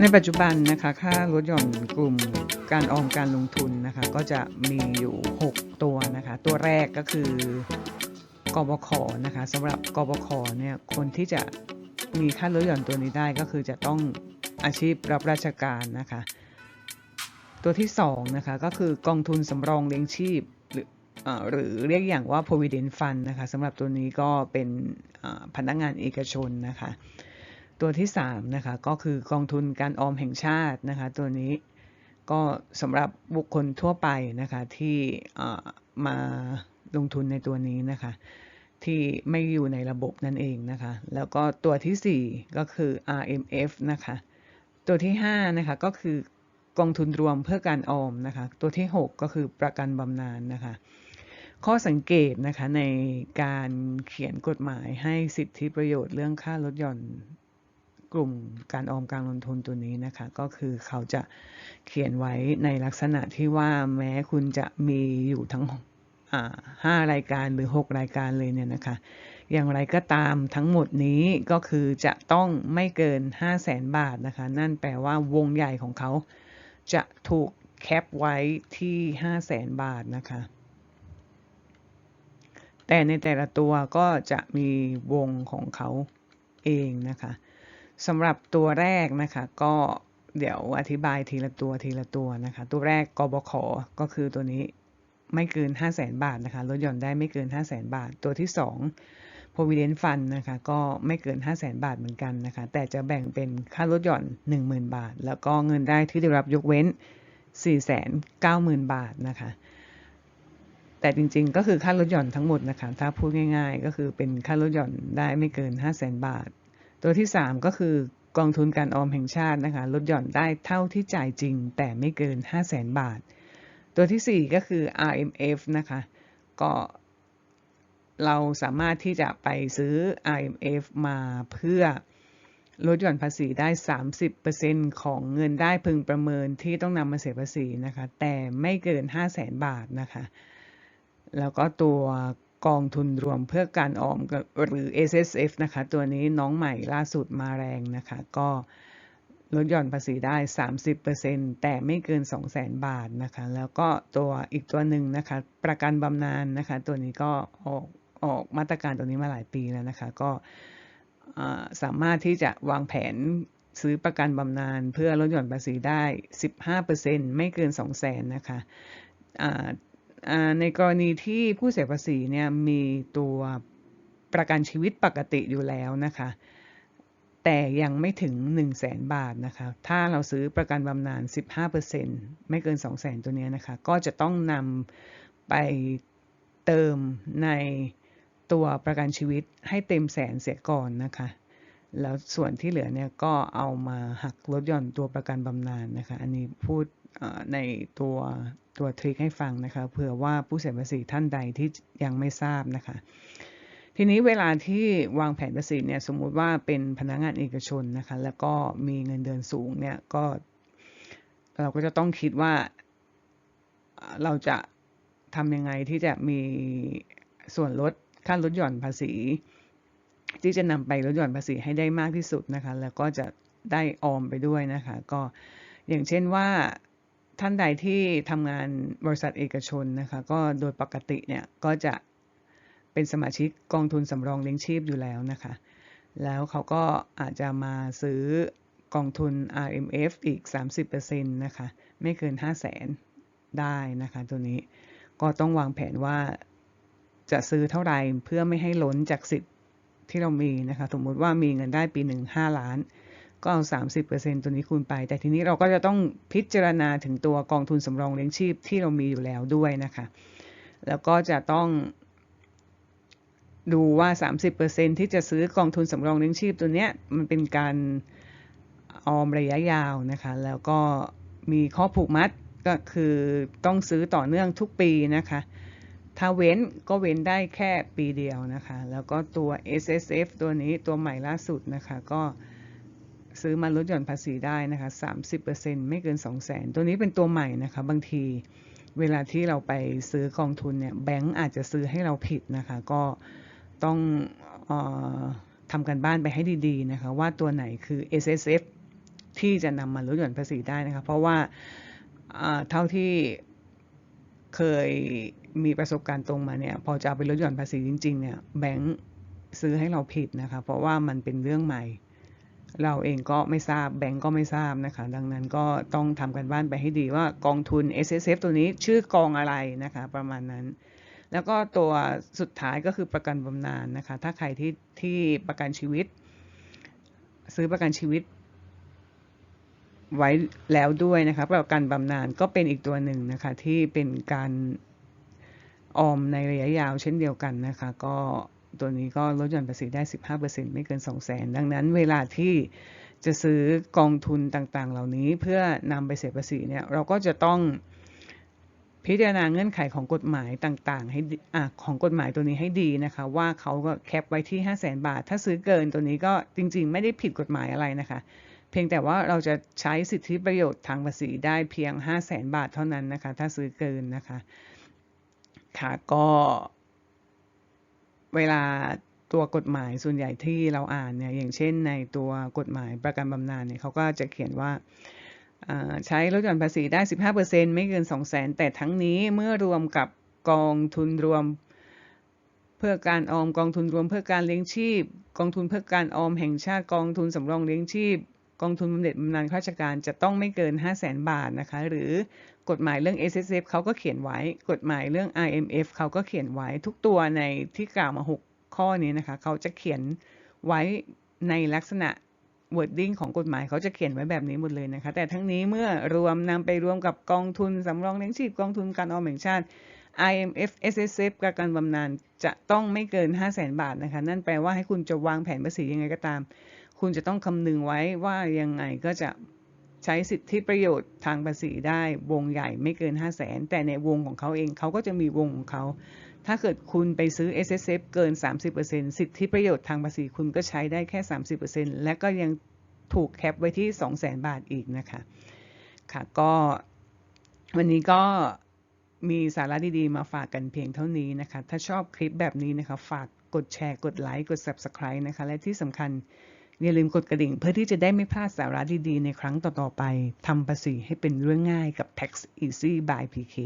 ในปัจจุบันนะคะค่ารถหย่อนกลุ่มการออมการลงทุนนะคะก็จะมีอยู่ 6 ตัวนะคะตัวแรกก็คือกบขนะคะสำหรับกบขเนี่ยคนที่จะมีค่าลดหย่อนตัวนี้ได้ก็คือจะต้องอาชีพรับราชการนะคะตัวที่2นะคะก็คือกองทุนสำรองเลี้ยงชีพหรือหรือเรียกอย่างว่า provident fund นะคะสำหรับตัวนี้ก็เป็นพนักงานเอกชนนะคะ ตัวที่3นะคะก็คือกองทุนการออมแห่งชาตินะคะตัวนี้ก็สำหรับบุคคลทั่วไปนะคะที่มาลงทุนในตัวนี้นะคะที่ไม่อยู่ในระบบนั่นเองนะคะแล้วก็ตัวทีสี่4 ก็คือ RMF นะคะตัวที่5นะคะก็คือกองทุนรวมเพื่อการออมนะคะตัวที่ 6 ก็คือประกันบำนาญนะคะข้อสังเกตนะคะในการเขียนกฎหมายให้สิทธิประโยชน์เรื่องค่าลดหย่อน กลุ่มการออมการลงทุนตัวนี้นะคะ ก็คือเขาจะเขียนไว้ในลักษณะที่ว่าแม้คุณจะมีอยู่ทั้งห้ารายการหรือ 6 รายการเลยเนี่ยนะคะ อย่างไรก็ตามทั้งหมดนี้ก็คือจะต้องไม่เกิน 5 0 0แสนบาทนะคะ นั่นแปลว่าวงใหญ่ของเขาจะถูกแคปไว้ที่ 5 0 0แสนบาทนะคะ แต่ในแต่ละตัวก็จะมีวงของเขาเองนะคะ สำหรับตัวแรกนะคะ ก็เดี๋ยวอธิบายทีละตัวทีละตัวนะคะ ตัวแรกกบขก็คือตัวนี้ไม่เกิน 5 0 0แสนบาทนะคะลดหย่อนได้ไม่เกิน 5 0 0แสนบาท ตัวที่ 2 provident fund นะคะก็ไม่เกิน 5 0 0แสนบาทเหมือนกันนะคะ แต่จะแบ่งเป็นค่าลดหย่อน 10,000 บาท แล้วก็เงินได้ที่ได้รับยกเว้น 490,000 บาทนะคะ แต่จริงๆ ก็คือค่าลดหย่อนทั้งหมดนะคะ ถ้าพูดง่ายๆ ก็คือเป็นค่าลดหย่อนได้ไม่เกิน 5 0 0แสนบาท ตัวที่ 3 ก็คือกองทุนการออมแห่งชาตินะคะลดหย่อนได้เท่าที่จ่ายจริง แต่ไม่เกิน 5 0 0แสนบาท ตัวที่ 4 ก็คือ RMF นะคะก็เราสามารถที่จะไปซื้อ RMF มาเพื่อลดหย่อนภาษีได้ 30%ของเงินได้พึงประเมินที่ต้องนำมาเสียภาษีนะคะ แต่ไม่เกิน 5 0 0แสนบาทนะคะ แล้วก็ตัว กองทุนรวมเพื่อการออมหรือ S S F นะคะ ตัวนี้น้องใหม่ล่าสุดมาแรงนะคะ ก็ลดหย่อนภาษีได้ 30%แต่ไม่เกิน 200,000 บาทนะคะ แล้วก็ตัวอีกตัวหนึ่งนะคะ ประกันบำนาญนะคะ ตัวนี้ก็ออกออกมาตรการตัวนี้มาหลายปีแล้วนะคะ ก็สามารถที่จะวางแผนซื้อประกันบำนาญเพื่อลดหย่อนภาษีได้ 15%ไม่เกิน 200,000นะคะ ในกรณีที่ผู้เสียภาษีเนี่ยมีตัวประกันชีวิตปกติอยู่แล้วนะคะ แต่ยังไม่ถึง 1 0 0 0 0แสนบาทนะคะ ถ้าเราซื้อประกันบำนาญ15%ไม่เกิน 2 0 0แสนตัวเนี้ยนะคะ ก็จะต้องนำไปเติมในตัวประกันชีวิตให้เต็มแสนเสียก่อนนะคะ แล้วส่วนที่เหลือเนี่ยก็เอามาหักลดหย่อนตัวประกันบำนาญนะคะ อันนี้พูดในตัว ตัวทริคให้ฟังนะคะเผื่อว่าผู้เสียภาษีท่านใดที่ยังไม่ทราบนะคะ ทีนี้เวลาที่วางแผนภาษีเนี่ยสมมุติว่าเป็นพนักงานเอกชนนะคะแล้วก็มีเงินเดือนสูงเนี่ยก็เราก็จะต้องคิดว่าเอ่อเราจะทำยังไงที่จะมีส่วนลดค่าลดหย่อนภาษี ที่จะนำไปลดหย่อนภาษีให้ได้มากที่สุดนะคะ แล้วก็จะได้ออมไปด้วยนะคะ ก็อย่างเช่นว่า ท่านใดที่ทำงานบริษัทเอกชนนะคะก็โดยปกติเนี่ยก็จะเป็นสมาชิกกองทุนสำรองเลี้ยงชีพอยู่แล้วนะคะ แล้วเขาก็อาจจะมาซื้อกองทุน RMF อีก 30%นะคะ ไม่เกิน 5 0 0แสนได้นะคะ ตัวนี้ก็ต้องวางแผนว่าจะซื้อเท่าไหร่เพื่อไม่ให้ล้นจากสิทธิ์ที่เรามีนะคะ สมมุติว่ามีเงินได้ปีหนึ่ง5ล้าน ก็เอา 30%ตัวนี้คูณไป แต่ทีนี้เราก็จะต้องพิจารณาถึงตัวกองทุนสำรองเลี้ยงชีพที่เรามีอยู่แล้วด้วยนะคะ แล้วก็จะต้องดูว่า 30%ที่จะซื้อกองทุนสำรองเลี้ยงชีพตัวเนี้ยมันเป็นการออมระยะยาวนะคะ แล้วก็มีข้อผูกมัดก็คือต้องซื้อต่อเนื่องทุกปีนะคะ ถ้าเว้นก็เว้นได้แค่ปีเดียวนะคะ แล้วก็ตัว S S F ตัวนี้ตัวใหม่ล่าสุดนะคะ ก็ ซื้อมาลดหย่อนภาษีได้นะคะ30%ไม่เกิน 2 0 0 0 0 0 ตัวนี้เป็นตัวใหม่นะคะ บางทีเวลาที่เราไปซื้อกองทุนเนี่ยแบงก์อาจจะซื้อให้เราผิดนะคะ ก็ต้องออทำกันบ้านไปให้ดีๆนะคะ ว่าตัวไหนคือ S S F ที่จะนำมาลดหย่อนภาษีได้นะคะ เพราะว่าเท่าที่เคยมีประสบการณ์ตรงมาเนี่ยพอจะเอาไปลดหย่อนภาษีจริงๆเนี่ยแบงค์ซื้อให้เราผิดนะคะ เพราะว่ามันเป็นเรื่องใหม่ เราเองก็ไม่ทราบแบงก์ก็ไม่ทราบนะคะ ดังนั้นก็ต้องทำกันบ้านไปให้ดีว่ากองทุน S S F ตัวนี้ชื่อกองอะไรนะคะ ประมาณนั้น แล้วก็ตัวสุดท้ายก็คือประกันบำนาญนะคะ ถ้าใครที่ที่ประกันชีวิต ซื้อประกันชีวิตไว้แล้วด้วยนะคะประกันบำนาญก็เป็นอีกตัวหนึ่งนะคะที่เป็นการออมในระยะยาวเช่นเดียวกันนะคะ ก็ ตัวนี้ก็ลดหย่อนภาษีได้ 15%ไม่เกิน 2 0 0 0 0 0 ดังนั้นเวลาที่จะซื้อกองทุนต่างๆ เหล่านี้เพื่อนำไปเสียภาษีเนี่ยเราก็จะต้องพิจารณาเงื่อนไขของกฎหมายต่างๆ ให้อของกฎหมายตัวนี้ให้ดีนะคะ ว่าเขาก็แคปไว้ที่ 5 0 0 0 0 0บาท ถ้าซื้อเกินตัวนี้ก็จริง ๆ ไม่ได้ผิดกฎหมายอะไรนะคะ เพียงแต่ว่าเราจะใช้สิทธิประโยชน์ทางภาษีได้เพียง 5 0 0 0 0 0บาทเท่านั้นนะคะ ถ้าซื้อเกินนะคะค่ะก็ เวลาตัวกฎหมายส่วนใหญ่ที่เราอ่านเนี่ยอย่างเช่นในตัวกฎหมายประกันบำนาญเนี่ยเขาก็จะเขียนว่าใช้ลดหย่อนภาษีได้ 15%ไม่เกิน 2 0 0 0 0 0แต่ทั้งนี้เมื่อรวมกับกองทุนรวมเพื่อการออมกองทุนรวมเพื่อการเลี้ยงชีพ กองทุนเพื่อการออมแห่งชาติกองทุนสำรองเลี้ยงชีพ กองทุนบำเหน็จบำนาญข้าราชการจะต้องไม่เกิน 5 0 0 0 0 0บาทนะคะ หรือกฎหมายเรื่อง S S F เขาก็เขียนไว้ กฎหมายเรื่อง I M F เขาก็เขียนไว้ทุกตัวในที่กล่าวมา 6 ข้อนี้นะคะ เขาจะเขียนไว้ในลักษณะ wording ของกฎหมายเขาจะเขียนไว้แบบนี้หมดเลยนะคะ แต่ทั้งนี้เมื่อรวมนำไปรวมกับกองทุนสำรองเลี้ยงชีพกองทุนการออมแห่งชาติ IMF SSF ประกันบำนาญจะต้องไม่เกิน 5 0 0แสนบาทนะคะ นั่นแปลว่าให้คุณจะวางแผนภาษียังไงก็ตาม คุณจะต้องคำนึงไว้ว่ายังไงก็จะใช้สิทธิประโยชน์ทางภาษีได้วงใหญ่ไม่เกิน 5 0 0แสนแต่ในวงของเขาเองเขาก็จะมีวงของเขา ถ้าเกิดคุณไปซื้อ S S F เกิน 30%สิทธิประโยชน์ทางภาษีคุณก็ใช้ได้แค่ 30%และก็ยังถูกแคปไว้ที่ 200,000 บาทอีกนะคะค่ะก็วันนี้ก็มีสาระดีๆ มาฝากกันเพียงเท่านี้นะคะ ถ้าชอบคลิปแบบนี้นะคะ ฝากกดแชร์ กดไลค์ กด Subscribe นะคะ และที่สำคัญ อย่าลืมกดกระดิ่งเพื่อที่จะได้ไม่พลาดสาระดีๆ ในครั้งต่อๆไปทำภาษีให้เป็นเรื่องง่ายกับ Tax Easy by PK